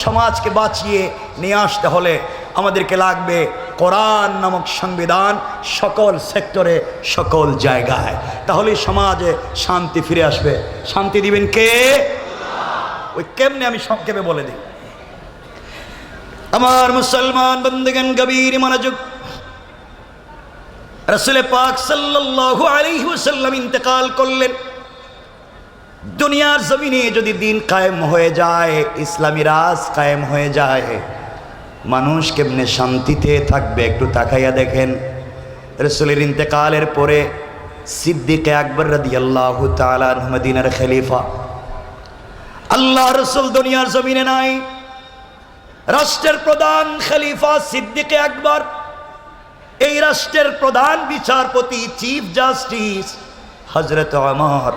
সমাজকে বাঁচিয়ে নিয়ে আসতে হলে আমাদেরকে লাগবে কোরআন নামক সংবিধান সকল সেক্টরে, সকল জায়গায়। তাহলে সমাজে শান্তি ফিরে আসবে। শান্তি দিবেন কে? ওই কেমনে আমি সংক্ষেপে বলে দিই। আমার মুসলমান বন্দগান গভীর মনোযোগ। রসুলে পাক সাল্লাল্লাহু আলাইহি ওয়াসাল্লাম ইন্তেকাল করলেন। দুনিয়ার জমিনে যদি দিন কায়েম হয়ে যায়, ইসলামী রাজ কায়েম হয়ে যায়, মানুষ কেমনে শান্তিতে থাকবে একটু তাকাইয়া দেখেন। রসুলের ইন্তেকালের পরে সিদ্দিকে আকবর রাদি আল্লাহ মদিনার খলিফা। আল্লাহ রসুল দুনিয়ার জমিনে নাই। রাষ্ট্রের প্রধান খলিফা সিদ্দিকে আকবর। এই রাষ্ট্রের প্রধান বিচারপতি চিফ জাস্টিস হজরত আমর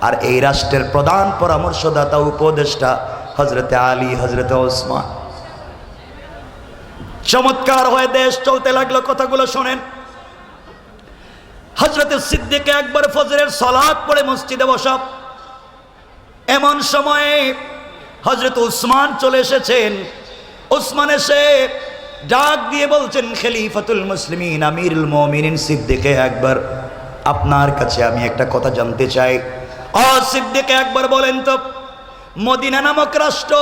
আর এই রাষ্ট্রের প্রধান পরামর্শদাতা, উপদেষ্টা হজরত আলী হজরত ওসমান। চমৎকার হয়ে দেশ চলতে লাগল, কথাগুলো শোনেন। হজরত সিদ্দিকে একবার ফজরের সলাদ পড়ে মসজিদে বসা। এমন সময়ে হজরত উসমান চলে এসেছেন। উসমান এসে ডাক দিয়ে বলছেন, খেলিফাতুল মুসলিমিন, আমিরুল মমিনিন সিদ্দিকে একবার আপনার কাছে আমি একটা কথা জানতে চাই। অ সিদ্দিকে একবার বলেন তো, মদিনা নামক রাষ্ট্র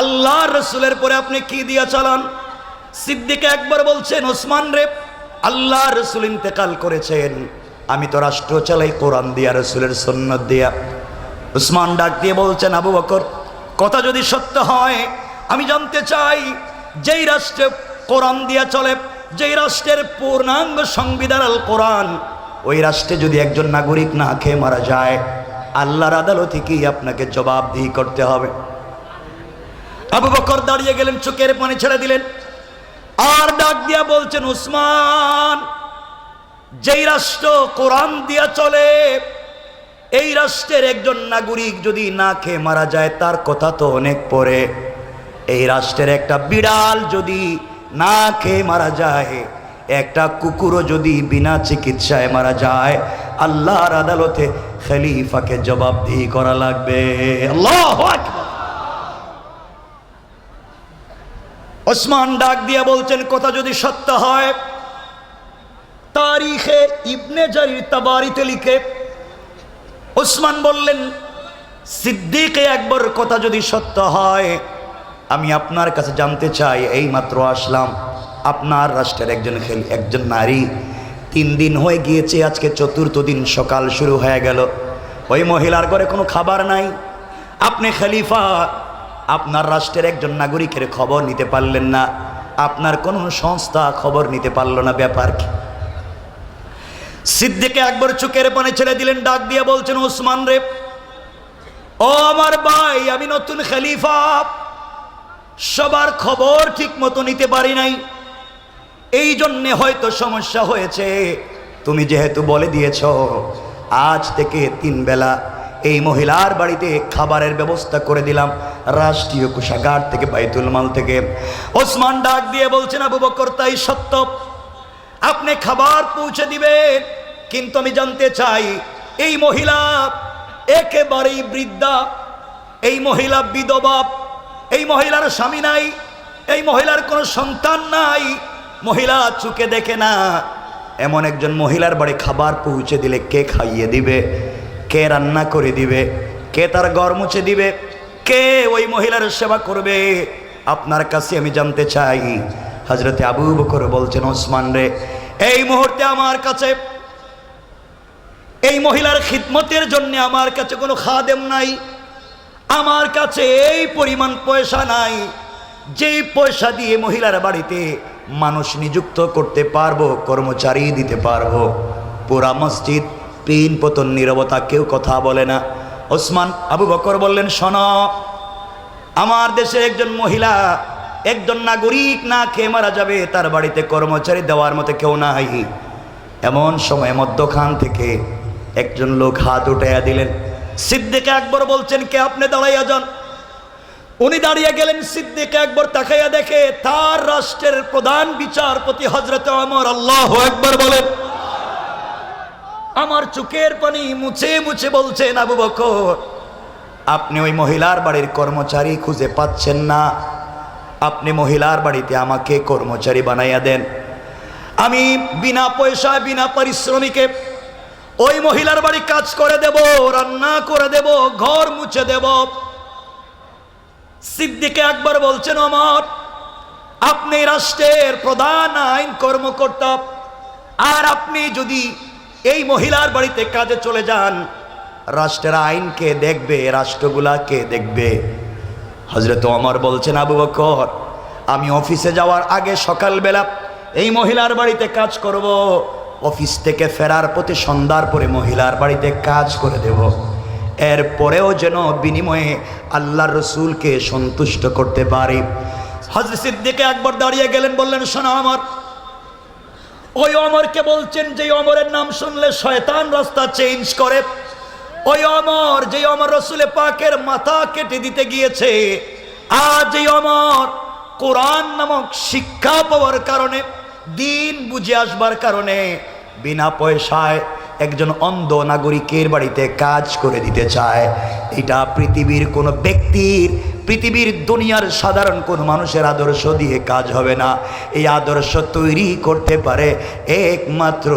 আল্লাহ রসুলের পরে আপনি কি দিয়া চালান? সিদ্দিকে একবার বলছেন, ওসমান রে আল্লাহ রসুল ইন্তেকাল করেছেন। আমি তো রাষ্ট্র চালাই, কোরআন দিয়া, রসুলের সন্ন্যত দিয়া। উসমান ডাক দিয়ে বলছেন, আবু বকর, কথা যদি সত্য হয়, আমি জানতে চাই, যেই রাষ্ট্রে কোরআন দিয়া চলে, যেই রাষ্ট্রের পূর্ণাঙ্গ সংবিধান আল কোরআন ওই রাষ্ট্রে যদি একজন নাগরিক না খেয়ে মারা যায় আল্লাহর আদালতে কি আপনাকে জবাবদিহি করতে হবে। আবু বকর দাঁড়িয়ে গেলেন, চোখের পানি ছেড়ে দিলেন। আর ডাক দিয়া বলছেন উসমান যেই রাষ্ট্র কোরআন দিয়া চলে, এই রাষ্ট্রের একজন নাগরিক যদি না খেয়ে মারা যায়, তার কথা তো অনেক পরে। এই রাষ্ট্রের একটা বিড়াল যদি না খেয়ে মারা যায়, একটা কুকুরও যদি বিনা চিকিৎসায় মারা যায় আল্লাহর আদালতে খলিফাকে জবাবদিহি করা লাগবে। আল্লাহ ওসমান ডাক দিয়ে বলছেন, কথা যদি সত্য হয়, তারিখে ইবনে জারির তাবারিতে লিখে ওসমান বললেন, সিদ্দিকে একবার কথা যদি সত্য হয়, আমি আপনার কাছে জানতে চাই এই মাত্র আসলাম, আপনার রাষ্ট্রের একজন খেলি, একজন নারী তিন দিন হয়ে গিয়েছে, আজকে চতুর্থ দিন সকাল শুরু হয়ে গেল। ওই মহিলার ঘরে কোনো খাবার নাই। আপনি খালিফা, আপনার রাষ্ট্রের একজন নাগরিকের খবর নিতে পারলেন না। আপনার কোনো সংস্থা খবর নিতে পারল না ব্যাপার কি? সিদ্দিকে একবার চোখের পানে ছেড়ে দিলেন, ডাক দিয়ে বলছেন, ওসমান রে, ও আমার ভাই, আমি নতুন খালিফা। সবার খবর ঠিক মতো নিতে পারি নাই। এই জন্যে হয়তো সমস্যা হয়েছে। তুমি যেহেতু বলে দিয়েছ, আজ থেকে তিন বেলা এই মহিলার বাড়িতে খাবারের ব্যবস্থা করে দিলাম রাষ্ট্রীয় কোষাগার থেকে, বাইতুল মাল থেকে। ওসমান ডাক দিয়ে বলছেন, আবু বকর, তাই সত্য। আপনি খাবার পৌঁছে দিবেন, কিন্তু আমি জানতে চাই, এই মহিলা একেবারেই বৃদ্ধা, এই মহিলা বিধবা, এই মহিলার স্বামী নাই, এই মহিলার কোনো সন্তান নাই মহিলা চুকে দেখে না। এমন একজন মহিলার বাড়ি খাবার পৌঁছে দিলে কে খাইয়ে দিবে? কে রান্না করে দিবে? কে তার গড় মুছে দিবে? কে ওই মহিলার সেবা করবে? আপনার কাছে আমি জানতে চাই। হজরতে আবু বকর বলছেন, ওসমান রে, এই মুহূর্তে আমার কাছে, এই মহিলার খিদমতের জন্য আমার কাছে কোনো খাদেম নাই। আমার কাছে এই পরিমাণ পয়সা নাই। যেই পয়সা দিয়ে মহিলার বাড়িতে মানুষ নিযুক্ত করতে পারব, কর্মচারী দিতে পারব। পুরা মসজিদ পিন পতন, নিরবতা, কেউ কথা বলে না। ওসমান আবু বকর বললেন, শোন, আমার দেশে একজন মহিলা, একজন নাগরিক না খেয়ে মারা যাবে, তার বাড়িতে কর্মচারী দেওয়ার মতো কেউ না নাই। এমন সময় মধ্যখান থেকে একজন লোক হাত উঠাইয়া দিলেন। সিদ্দিকে একবার বলছেন, কে আপনি দাঁড়াইয়া যান? উনি দাঁড়িয়ে গেলেন সিদ্দিকে একবার তাকাইয়া দেখে, তার রাষ্ট্রের প্রধান বিচারপতি হজরত আমর আল্লাহ একবার বলেন। আমার চোখের পানি মুছে মুছে বলছেন আবু বকর, আপনি ওই মহিলার বাড়ির কর্মচারী খুঁজে পাচ্ছেন না। আপনি মহিলার বাড়িতে আমাকে কর্মচারী বানাইয়া দেন। আমি বিনা পয়সায়, বিনা পারিশ্রমিকে ওই মহিলার বাড়ি কাজ করে দেব, রান্না করে দেব, ঘর মুছে দেব। সিদ্দিকে একবার বলছেন, অমর, আপনি রাষ্ট্রের প্রধান আইন কর্মকর্তা আর আপনি যদি এই মহিলার বাড়িতে কাজে চলে যান, রাষ্ট্রের আইনকে দেখবে, রাষ্ট্রগুলা কে দেখবে? হজরত অমর বলছেন, আবু বকর, আমি অফিসে যাওয়ার আগে সকালবেলা এই মহিলার বাড়িতে কাজ করব। অফিস থেকে ফেরার প্রতি সন্ধ্যার পরে মহিলার বাড়িতে কাজ করে দেব। এরপরেও যেন বিনিময়ে আল্লাহ রসুলকে সন্তুষ্ট করতে পারি। হজরত সিদ্দিকে একবার দাঁড়িয়ে গেলেন, বললেন, শোনো আমার ওই অমরকে বলছেন যে অমরের নাম শুনলে শয়তান রাস্তা চেঞ্জ করে। ওই অমর, যে অমর রসুলে পাকের মাথা কেটে দিতে গিয়েছে, আজ এই অমর কোরআন নামক শিক্ষা পাওয়ার কারণে, দিন বুঝে আসবার কারণে, বিনা পয়সায় একজন অন্ধ নাগরিকের বাড়িতে কাজ করে দিতে চায়। এটা পৃথিবীর কোনো ব্যক্তির, পৃথিবীর দুনিয়ার সাধারণ কোন মানুষের আদর্শ দিয়ে কাজ হবে না। এই আদর্শ তৈরি করতে পারে একমাত্র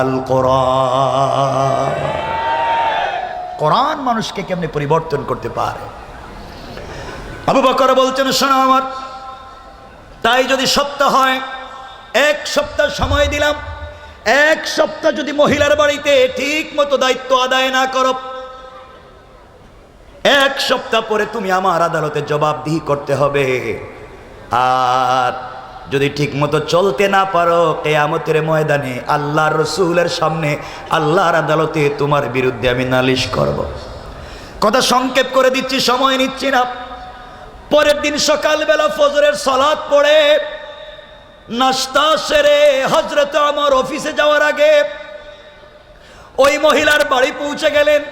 আল কোরআন। কোরআন মানুষকে কেমনি পরিবর্তন করতে পারে? আবু বকর বলছেন, শোনো আমার, তাই যদি সত্য হয়, এক সপ্তাহ সময় দিলাম এক সপ্তাহ যদি মহিলার বাড়িতে ঠিক মতো দায়িত্ব আদায় না করো, এক সপ্তাহ পরে তুমি আমার আদালতে জবাবদিহি করতে হবে আর যদি ঠিক মতো চলতে না পারো, কেয়ামতের ময়দানে আল্লাহর রসুলের সামনে আল্লাহর আদালতে তোমার বিরুদ্ধে আমি নালিশ করব। কথা সংক্ষেপ করে দিচ্ছি, সময় নিচ্ছি না পরের দিন সকালবেলা ফজরের সলাদ পড়ে নাস্তা সেরে হজরত আমার অফিসে যাওয়ার আগে ওই মহিলার বাড়ি পৌঁছে গেলেন।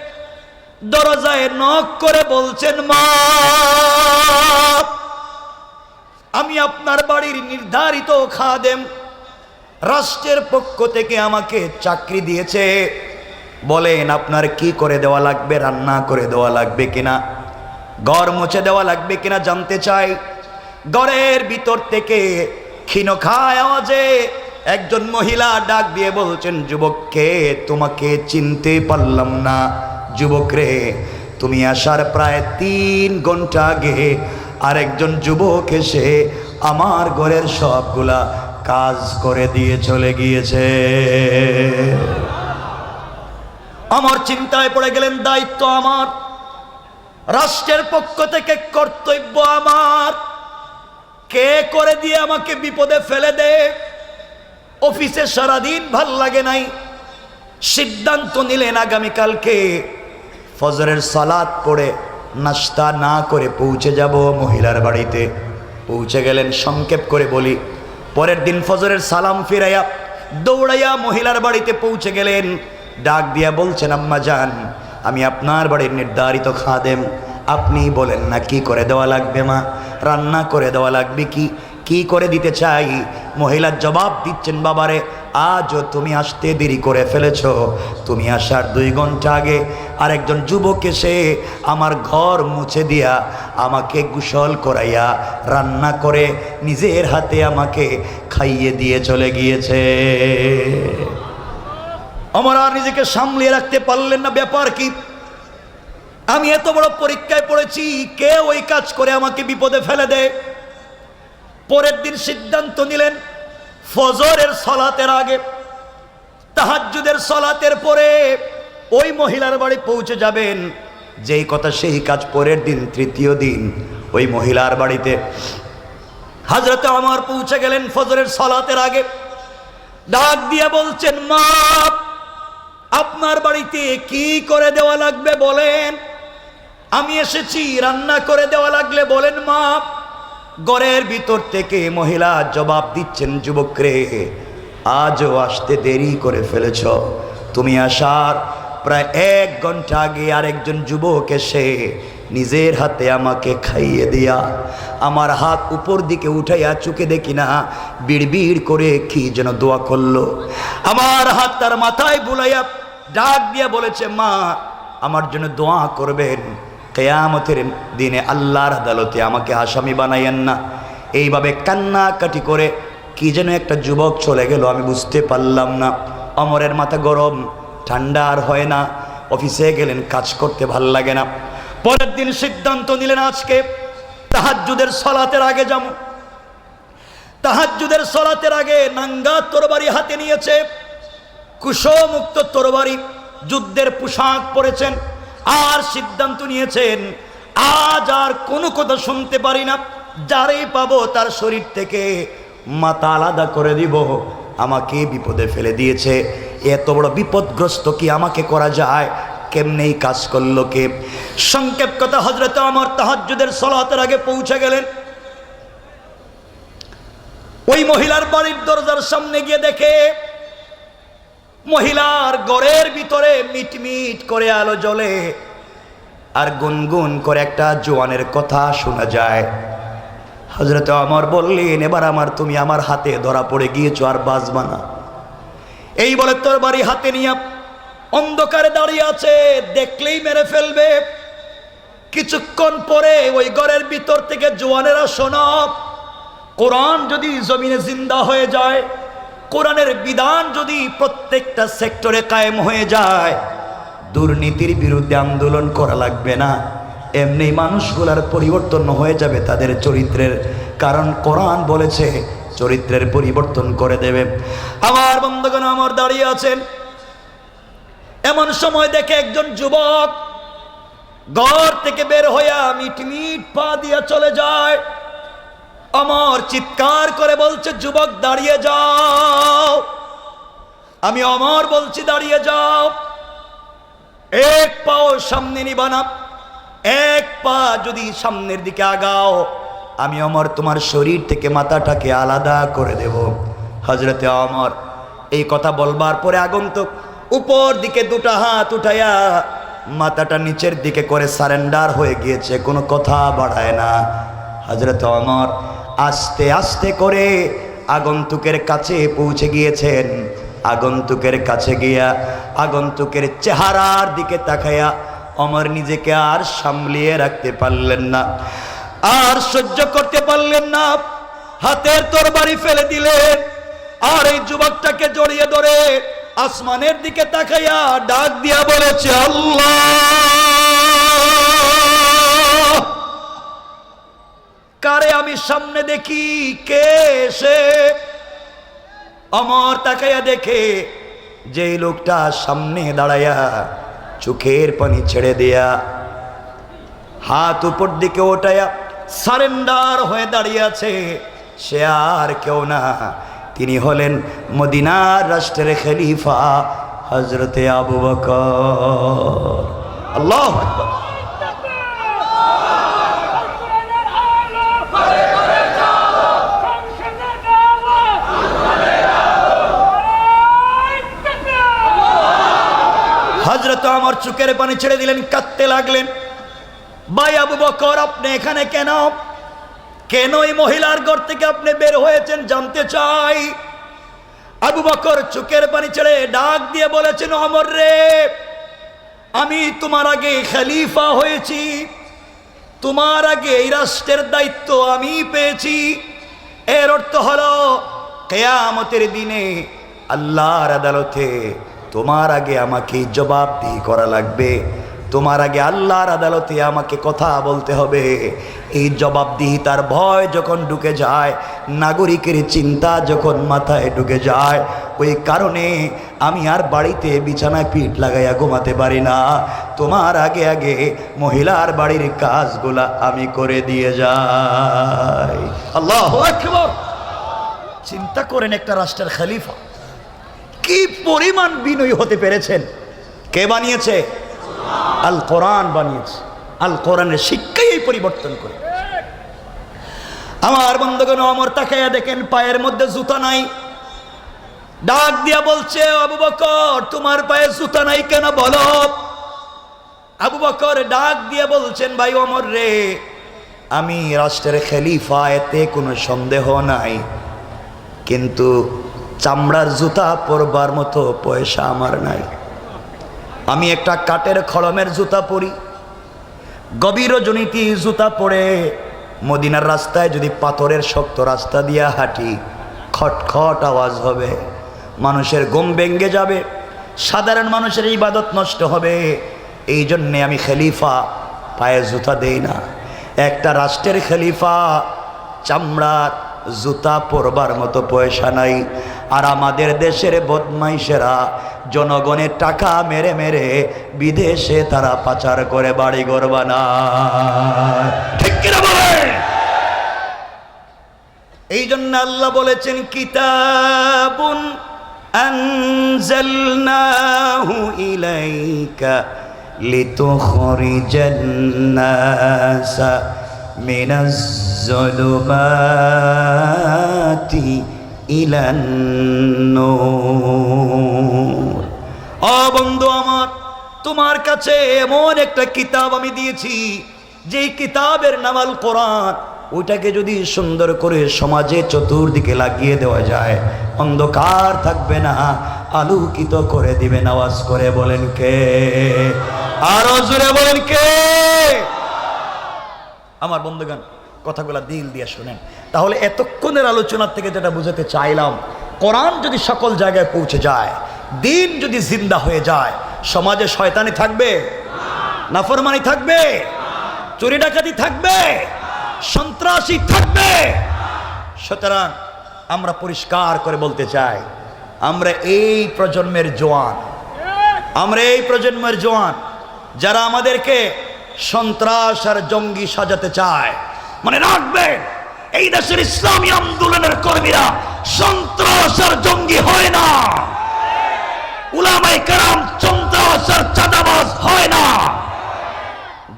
দরজায় নখ করে বলছেন, মা, আমি আপনার বাড়ির নির্ধারিত খাদেম রাষ্ট্রের পক্ষ থেকে আমাকে চাকরি দিয়েছে। বলেন, আপনার কি করে দেওয়া লাগবে? রান্না করে দেওয়া লাগবে কিনা? ঘর মুছে দেওয়া লাগবে কিনা জানতে চাই। ঘরের ভিতর থেকে ক্ষীণ খায় আওয়াজে একজন মহিলা ডাক দিয়ে বলছেন, যুবককে, তোমাকে চিনতে পারলাম না। যুবক রে, তুমি আসার প্রায় তিন ঘণ্টা আগে আরেকজন যুবক এসে আমার ঘরের সবগুলা কাজ করে দিয়ে চলে গিয়েছে। আমার চিন্তায় পড়ে গেলেন দায়িত্ব আমার। রাষ্ট্রের পক্ষ থেকে কর্তব্য আমার। কে করে দিয়ে আমাকে বিপদে ফেলে দে অফিসে সারাদিন ভালো লাগে নাই। সিদ্ধান্ত নিলেন আগামীকালকে ফজরের সালাদ পড়ে নাস্তা না করে পৌঁছে যাব মহিলার বাড়িতে। পৌঁছে গেলেন, সংক্ষেপ করে বলি, পরের দিন ফজরের সালাম ফিরাইয়া দৌড়াইয়া মহিলার বাড়িতে পৌঁছে গেলেন। ডাক দিয়া বলছেন, আম্মা যান আমি আপনার বাড়ির নির্ধারিত খাদেম। আপনি বলেন না কি করে দেওয়া লাগবে মা? রান্না করে দেওয়া লাগবে কি? কি করে দিতে চাই? মহিলার জবাব দিচ্ছেন, বাবারে, আজও তুমি আসতে দেরি করে ফেলেছ। তুমি আসার দুই ঘণ্টা আগে আরেকজন যুবক এসে আমার ঘর মুছে দিয়া আমাকে গোসল করাইয়া রান্না করে নিজের হাতে আমাকে খাইয়ে দিয়ে চলে গিয়েছে। আমার আর নিজেকে সামলিয়ে রাখতে পারলেন না, ব্যাপার কি? আমি এত বড় পরীক্ষায় পড়েছি, কে ওই কাজ করে আমাকে বিপদে ফেলে দেয়? পরের দিন সিদ্ধান্ত নিলেন, ফজরের সলাতের আগে, তাহাজ্জুদের সলাতের পরে ওই মহিলার বাড়ি পৌঁছে যাবেন। যেই কথা সেই কাজ পরের দিন, তৃতীয় দিন, ওই মহিলার বাড়িতে। হাজরতে আমার পৌঁছে গেলেন ফজরের সলাতের আগে। ডাক দিয়ে বলছেন, মা, আপনার বাড়িতে কি করে দেওয়া লাগবে বলেন? আমি এসেছি, রান্না করে দেওয়া লাগলে বলেন মা। ঘরের ভিতর থেকে মহিলা জবাব দিচ্ছেন যুবক রে আজও আসতে দেরি করে ফেলেছ। তুমি আসার প্রায় এক ঘণ্টা আগে আরেকজন যুবক এসে নিজের হাতে আমাকে খাইয়ে দিয়া আমার হাত উপর দিকে উঠাইয়া চুকে দেখি না, বিড়বিড় করে কি যেন দোয়া করল। আমার হাত তার মাথায় বুলাইয়া ডাক দিয়া বলেছে, মা, আমার জন্য দোয়া করবেন। কেয়ামতের দিনে আল্লাহর আদালতে আমাকে আসামি বানাইয়েন না। এইভাবে কান্নাকাটি করে কি যেন একটা যুবক চলে গেল, আমি বুঝতে পারলাম না। অমরের মাথা গরম, ঠান্ডা আর হয় না। অফিসে গেলেন, কাজ করতে ভালো লাগে না। পরের দিন সিদ্ধান্ত নিলেন আজকে, তাহাজ্জুদের সলাতের আগে যাব। তাহাজ্জুদের সলাতের আগে নাঙ্গা তরবারি হাতে নিয়েছে। কুশমুক্ত তরবারি, যুদ্ধের পোশাক পরেছেন। আর সিদ্ধান্ত নিয়েছেন, আজ আর কোনো কথা শুনতে পারি না। যারাই পাবো তার শরীর থেকে মাথা আলাদা করে দিব। আমাকে বিপদে ফেলে দিয়েছে। এত বড় বিপদগ্রস্ত কি আমাকে করা যায়? কেমনেই কাজ করল কে? সংক্ষেপ কথা হজরত আমার তাহাজ্জুদের সলাতের আগে পৌঁছে গেলেন। ওই মহিলার বাড়ির দরজার সামনে গিয়ে দেখে মহিলার ঘরের ভিতরে মিটমিট করে আলো জ্বলে আর গুনগুন করে একটা জোয়ানের কথা শোনা যায়। হজরত আমার বললেন, এবার আমার, তুমি আমার হাতে ধরা পড়ে গিয়েছো আর বাজবা না। এই বলে তোর বাড়ি হাতে নিয়ে অন্ধকারে দাঁড়িয়ে আছে, দেখলেই মেরে ফেলবে। কিছুক্ষণ পরে ওই ঘরের ভিতর থেকে জোয়ানেরা শোনা, কোরআন যদি জমিনে জিন্দা হয়ে যায় কোরআনের বিধান যদি প্রত্যেকটা সেক্টরে কায়েম হয়ে যায়, দুর্নীতির বিরুদ্ধে আন্দোলন করা লাগবে না। এমনি মানুষগুলার পরিবর্তন হয়ে যাবে তাদের চরিত্রের। কারণ কোরআন বলেছে, চরিত্রের পরিবর্তন করে দেবে। আমার বন্ধুগণ, আমার দাঁড়িয়ে আছেন। এমন সময় দেখে একজন যুবক ঘর থেকে বের হইয়া মিট মিট পা দিয়া চলে যায়। অমর চিৎকার করে বলছে, যুবক, দাঁড়িয়ে যাও। আমি অমর বলছি, দাঁড়িয়ে যাও। এক পাও সামনে নিবানা এক পা যদি সামনের দিকে আগাও, আমি অমর তোমার শরীর থেকে মাথাটাকে আলাদা করে দেব। হজরতে অমর, এই কথা বলবার পরে আগন্তুক, উপর দিকে দুটা হাত উঠাইয়া মাথাটা নিচের দিকে করে সারেন্ডার হয়ে গিয়েছে, কোনো কথা বাড়ায় না। হজরত অমর আস্তে আস্তে করে আগন্তুকের কাছে পৌঁছে গিয়েছেন। আগন্তুকের কাছে গিয়া আগন্তুকের চেহারার দিকে তাকাইয়া অমর নিজেকে আর সামলিয়ে রাখতে পারলেন না। আর সহ্য করতে পারলেন না। হাতের তরবারি ফেলে দিলেন। আর এই যুবকটাকে জড়িয়ে ধরে আসমানের দিকে তাকাইয়া ডাক দিয়া বলেছে, আল্লাহ! কারে আমি সামনে দেখি কে সে? অমর তাকাইয়া দেখে যে লোকটা সামনে দাঁড়াইয়া চোখের পানি ছেড়ে দেয়া, হাত উপর দিকে ওঠাইয়া সারেন্ডার হয়ে দাঁড়িয়ে আছে। সে আর কেউ না। তিনি হলেন মদিনার রাষ্ট্রের খলিফা হজরতে আবু বকর। আল্লাহ আমার চুকের পানি ছেড়ে দিলেন, কাঁদতে লাগলেন। ভাই আবু বকর, আপনি এখানে কেন? কেন এই মহিলার ঘর থেকে আপনি বের হয়েছেন জানতে চাই? আবু বকর চুকের পানি ছেড়ে ডাক দিয়ে বলেছেন, অমর রে, আমি তোমার আগে খলিফা হয়েছি। তোমার আগে এই রাষ্ট্রের দায়িত্ব আমি পেয়েছি। এর অর্থ হলো, কেয়ামতের দিনে আল্লাহর আদালতে তোমার আগে আমাকে জবাবদিহি করা লাগবে। তোমার আগে আল্লাহর আদালতে আমাকে কথা বলতে হবে। এই জবাবদিহিতার ভয় যখন ঢুকে যায়, নাগরিকের চিন্তা যখন মাথায় ঢুকে যায়, ওই কারণে আমি আর বাড়িতে বিছানায় পিঠ লাগাইয়া ঘুমাতে পারি না। তোমার আগে আগে মহিলার বাড়ির কাজগুলা আমি করে দিয়ে যাই। আল্লাহ চিন্তা করেন একটা রাষ্ট্রের খলিফা। কি পরিমাণ বিনয়ী হতে পেরেছেন? কে বানিয়েছে? আল কোরআন বানিয়েছে। আল কোরআনের শিক্ষাই এই পরিবর্তন করে। আমার বন্ধুগণ, অমর তাকাইয়া দেখেন, পায়ের মধ্যে জুতা নাই। ডাক দিয়া বলছে, আবু বকর, তোমার পায়ে জুতা নাই কেন বলো? আবু বকর ডাক দিয়ে বলছেন, ভাই অমর রে, আমি রাষ্ট্রের খেলিফা এতে কোনো সন্দেহ নাই। কিন্তু চামড়ার জুতা পরবার মতো পয়সা আমার নাই। আমি একটা কাঠের খড়মের জুতা পরি। গভীর জনিতি জুতা পরে মদিনার রাস্তায় যদি পাথরের শক্ত রাস্তা দিয়া হাঁটি, খটখট আওয়াজ হবে, মানুষের গম ভেঙ্গে যাবে, সাধারণ মানুষের ইবাদত নষ্ট হবে এই জন্যে আমি খলিফা, পায়ে জুতা দেই না। একটা রাষ্ট্রের খেলিফা, চামড়ার জুতা পরবার মতো পয়সা নাই। আর আমাদের দেশের বদমাইশেরা জনগণের টাকা মেরে মেরে বিদেশে তারা পাচার করে বাড়ি কিনা বলেন? এই জন্য আল্লাহ বলেছেন, কিতাবুন নূর। ও বন্ধু আমার, তোমার কাছে এমন একটা কিতাব আমি দিয়েছি, যেই কিতাবের নামাল কোরআন। ওইটাকে যদি সুন্দর করে সমাজে চতুর্দিকে লাগিয়ে দেওয়া যায়, অন্ধকার থাকবে না, আলোকিত করে দিবেন আওয়াজ করে বলেন কে? আরও জোরে বলেন কে? আমার বন্ধুগান কথাগুলো দিল দিয়ে শোনেন। তাহলে এতক্ষণের আলোচনার থেকে যেটা বুঝাতে চাইলাম, কোরআন যদি সকল জায়গায় পৌঁছে যায়, দিন যদি জিন্দা হয়ে যায়, সমাজে শয়তানি থাকবে? নাফরমানি থাকবে? চুরি ডাকাতি থাকবে? সন্ত্রাসী থাকবে? সুতরাং আমরা পরিষ্কার করে বলতে চাই, আমরা এই প্রজন্মের জোয়ান, আমরা এই প্রজন্মের জোয়ান, যারা আমাদেরকে সন্ত্রাস আর জঙ্গি সাজাতে চায় মানে রাখবে, এই দেশের ইসলামী আন্দোলনের কর্মীরা সন্ত্রাস আর জঙ্গি হয় না। উলামাই কারাম চাঁদাবাজ হয় না।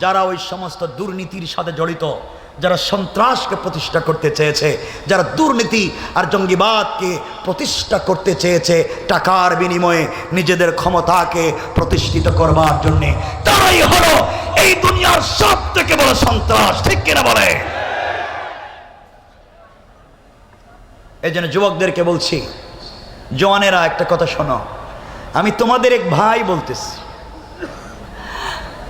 যারা ওই সমস্ত দুর্নীতির সাথে জড়িত, যারা সন্ত্রাসকে প্রতিষ্ঠা করতে চেয়েছে, যারা দুর্নীতি আর জঙ্গিবাদকে প্রতিষ্ঠা করতে চেয়েছে, টাকার বিনিময়ে নিজেদের ক্ষমতাকে প্রতিষ্ঠিত করবার জন্যে, তারাই হলো এই দুনিয়ার সব থেকে বড় সন্ত্রাস। ঠিক কিনা বলে? এই জন্য যুবকদেরকে বলছি, জওয়ানেরা একটা কথা শোনো। আমি তোমাদের এক ভাই বলতেছি,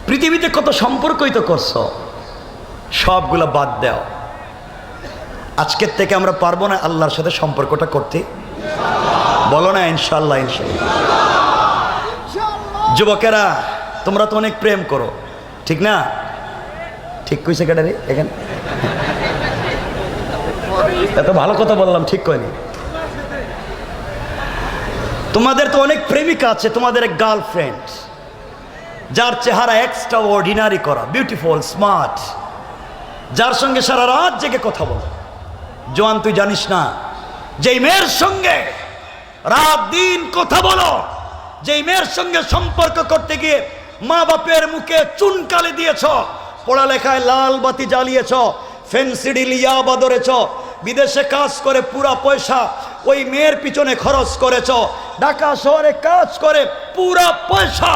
পৃথিবীতে কত সম্পর্কই তো করছ, সবগুলো বাদ দাও। আজকের থেকে আমরা পারব না আল্লাহর সাথে সম্পর্কটা করতে। বলো না ইনশাল্লাহ ইনশাল্লাহ যুবকেরা, তোমরা তো অনেক প্রেম করো, ঠিক না? ঠিক কইছে কেটারে এখানে? এত ভালো কথা বললাম, ঠিক কয়নি। তোমাদের তো অনেক প্রেমিকা আছে, তোমাদের এক গার্লফ্রেন্ড যার চেহারা এক্সট্রা অর্ডিনারি করা বিউটিফুল স্মার্ট যার সঙ্গে সারা রাত জেগে কথা বল। জোয়ান, তুই জানিস না, যেই মেয়ের সঙ্গে রাত দিন কথা বলো, যেই মেয়ের সঙ্গে সম্পর্ক করতে গিয়ে মা বাপের মুখে চুনকালি দিয়েছ, পড়ালেখায় লাল বাতি জ্বালিয়েছ ফেন্সিডিল ইয়াবা ধরেছ বিদেশে কাজ করে পুরা পয়সা ওই মেয়ের পিছনে খরচ করেছ। ঢাকা শহরে কাজ করে পুরা পয়সা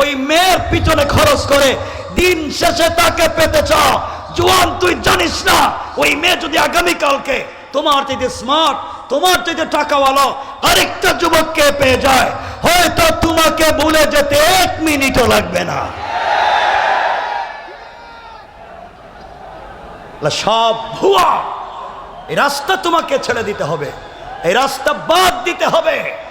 ওই মেয়ের পিছনে খরচ করে। দিন শেষে তাকে পেতে চাও। জোয়ান, তুই জানিস না, ওই মেয়ে যদি আগামীকালকে তোমার চাইতে স্মার্ট তোমার চাইতে টাকাওয়ালা আরেকটা যুবককে পেয়ে যায়, হয়তো তোমাকে ভুলে যেতে এক মিনিটও লাগবে না। সব ভুয়া। এই রাস্তা তোমাকে ছেড়ে দিতে হবে। এই রাস্তা বাদ দিতে হবে।